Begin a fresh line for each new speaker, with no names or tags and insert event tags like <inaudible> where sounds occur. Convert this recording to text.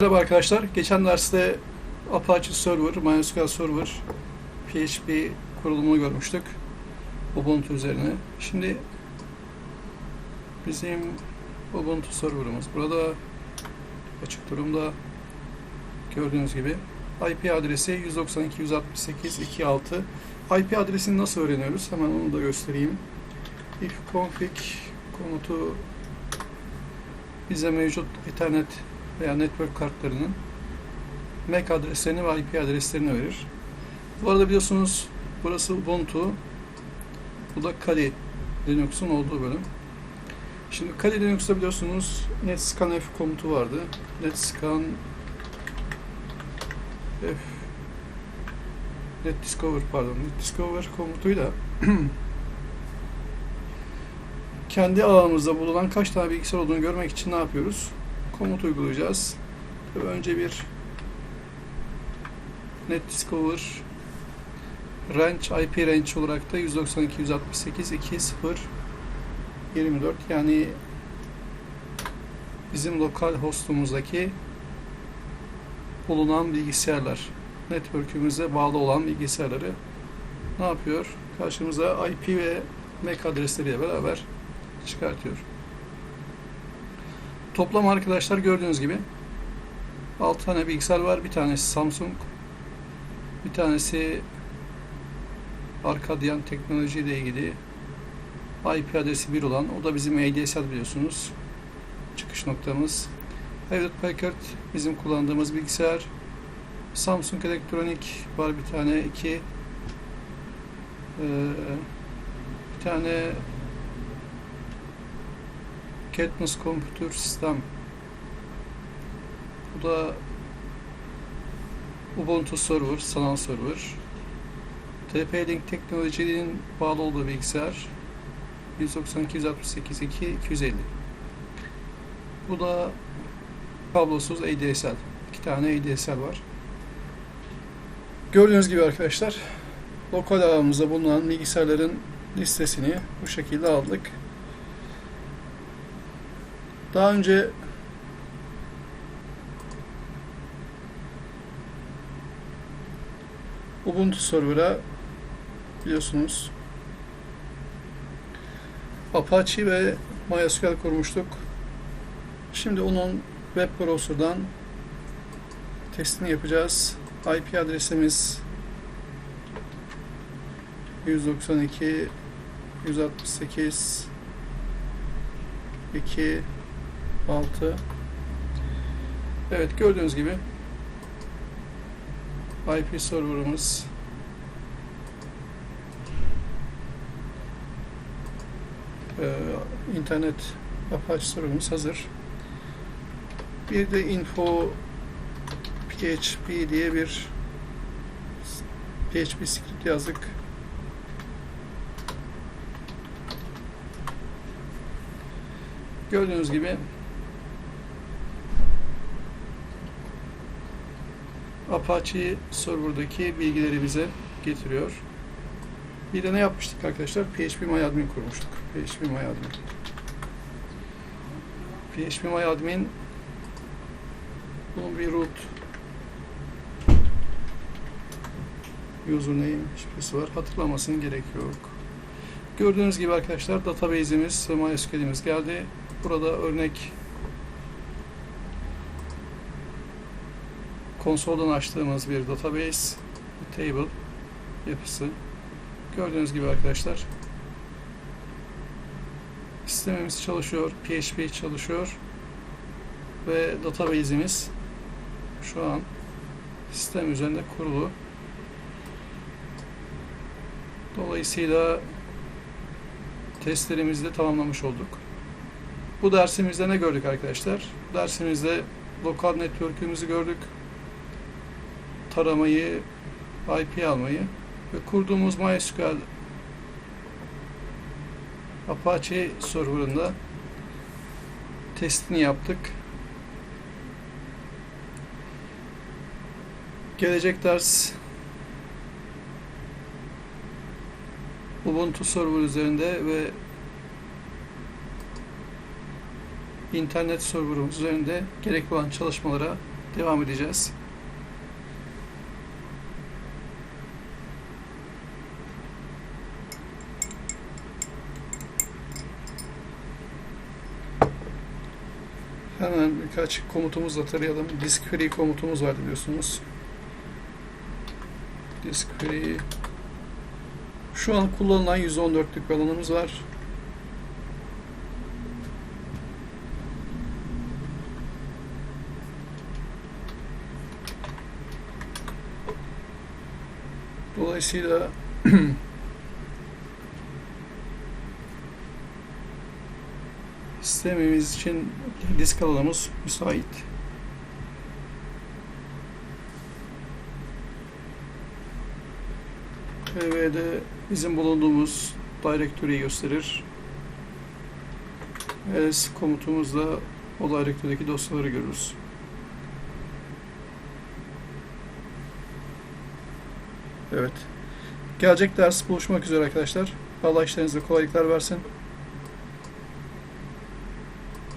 Merhaba arkadaşlar. Geçen derste Apache Server, MySQL Server, PHP kurulumunu görmüştük. Ubuntu üzerine. Şimdi bizim Ubuntu serverımız burada açık durumda. Gördüğünüz gibi IP adresi 192.168.2.6 IP adresini nasıl öğreniyoruz? Hemen onu da göstereyim. If config komutu bize mevcut Ethernet veya network kartlarının MAC adreslerini ve IP adreslerini verir. Bu arada biliyorsunuz burası Ubuntu, bu da Kali Linux'un olduğu bölüm. Şimdi Kali Linux'ta biliyorsunuz netscan f komutu vardı. Netscan f netdiscover pardon netdiscover komutuyla <clears throat> kendi ağımızda bulunan kaç tane bilgisayar olduğunu görmek için ne yapıyoruz? Komut uygulayacağız. Tabii önce bir netdiscover range IP range olarak da 192.168.2.0.24 yani bizim lokal hostumuzdaki bulunan bilgisayarlar network'ümüze bağlı olan bilgisayarları ne yapıyor? Karşımıza IP ve MAC adresleriyle beraber çıkartıyor. Toplam arkadaşlar gördüğünüz gibi 6 tane bilgisayar var. Bir tanesi Samsung. Bir tanesi Arkadian teknoloji ile ilgili IP adresi 1 olan. O da bizim ADSL biliyorsunuz. Çıkış noktamız. Hewlett Packard bizim kullandığımız bilgisayar. Samsung Elektronik var bir tane. iki ee, bir tane Katniss Computer System. Bu da Ubuntu Server, sanal server. TP-Link teknolojinin bağlı olduğu bilgisayar 192.168.2.250. Bu da kablosuz ADSL. İki tane ADSL var. Gördüğünüz gibi arkadaşlar lokal ağımızda bulunan bilgisayarların listesini bu şekilde aldık. Daha önce Ubuntu server'a biliyorsunuz Apache ve MySQL kurmuştuk. Şimdi onun web browser'dan testini yapacağız. IP adresimiz 192 168 2 6 Evet gördüğünüz gibi IP serverımız e, internet Apache serverımız hazır. Bir de info PHP diye bir PHP script yazdık. Gördüğünüz gibi Apache serverdaki bilgileri bize getiriyor. Bir de ne yapmıştık arkadaşlar? PHP MyAdmin kurmuştuk. PHP MyAdmin. PHP MyAdmin bunun bir root username şifresi var. Hatırlamasının gerek yok. Gördüğünüz gibi arkadaşlar database'imiz MySQL'imiz geldi. Burada örnek konsoldan açtığımız bir database, table yapısı. Gördüğünüz gibi arkadaşlar sistemimiz çalışıyor, PHP çalışıyor ve database'imiz şu an sistem üzerinde kurulu. Dolayısıyla testlerimizi de tamamlamış olduk. Bu dersimizde ne gördük arkadaşlar? Dersimizde lokal network'ümüzü gördük. Taramayı, IP almayı ve kurduğumuz MySQL Apache serverında testini yaptık. Gelecek ders Ubuntu server üzerinde ve internet serverımız üzerinde gerekli olan çalışmalara devam edeceğiz. Hemen birkaç komutumuzla tarayalım. Disk free komutumuz var biliyorsunuz. Disk free. Şu an kullanılan 114'lük bir alanımız var. Dolayısıyla <clears throat> sistemimiz için disk alanımız müsait. PV'de bizim bulunduğumuz directory'yi gösterir. ls komutumuzda o directory'deki dosyaları görürüz. Evet. Gelecek ders buluşmak üzere arkadaşlar. Allah işlerinizde kolaylıklar versin.